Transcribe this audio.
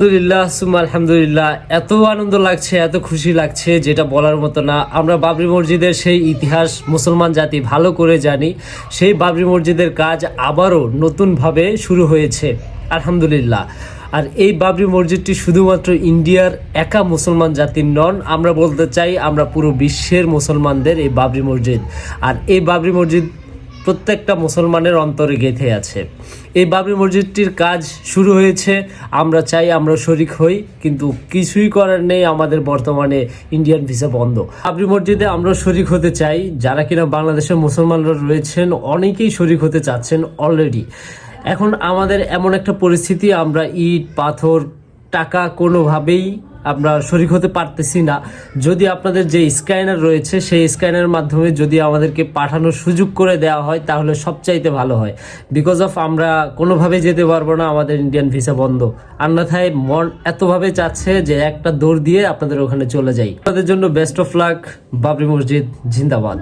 আলহামদুলিল্লাহ, সুম্মা আলহামদুলিল্লাহ। এত আনন্দ লাগছে, এত খুশি লাগছে, যেটা বলার মতো না। আমরা বাবরি মসজিদের সেই ইতিহাস মুসলমান জাতি ভালো করে জানি। সেই বাবরি মসজিদের কাজ আবারও নতুনভাবে শুরু হয়েছে, আলহামদুলিল্লাহ। আর এই বাবরি মসজিদটি শুধুমাত্র ইন্ডিয়ার একা মুসলমান জাতির নন, আমরা বলতে চাই আমরা পুরো বিশ্বের মুসলমানদের এই বাবরি মসজিদ। আর এই বাবরি মসজিদ প্রত্যেকটা মুসলমানের অন্তরে গেঁথে আছে। এই বাবরি মসজিদটির কাজ শুরু হয়েছে, আমরা চাই আমরা শরিক হই, কিন্তু কিছুই করার নেই আমাদের বর্তমানে ইন্ডিয়ান ভিসা বন্ধ। বাবরি মসজিদে আমরা শরিক হতে চাই, যারা কিনা বাংলাদেশের মুসলমানরা রয়েছেন, অনেকেই শরিক হতে চাচ্ছেন অলরেডি এখন আমাদের এমন একটা পরিস্থিতি, আমরা ইট, পাথর, টাকা কোনোভাবেই আমরা শরিক হতে পারতেছি না। যদি আপনাদের যে স্ক্যানার রয়েছে, সেই স্ক্যানারের মাধ্যমে যদি আমাদেরকে পাঠানোর সুযোগ করে দেওয়া হয়, তাহলে সবচাইতে ভালো হয়। বিকজ অফ আমরা কোনোভাবে যেতে পারব না, আমাদের ইন্ডিয়ান ভিসা বন্ধ। অন্যথায় মন এতভাবে চাচ্ছে যে একটা দৌড় দিয়ে আপনাদের ওখানে চলে যাই। আপনাদের জন্য বেস্ট অফ লাক বাবরি মসজিদ, জিন্দাবাদ।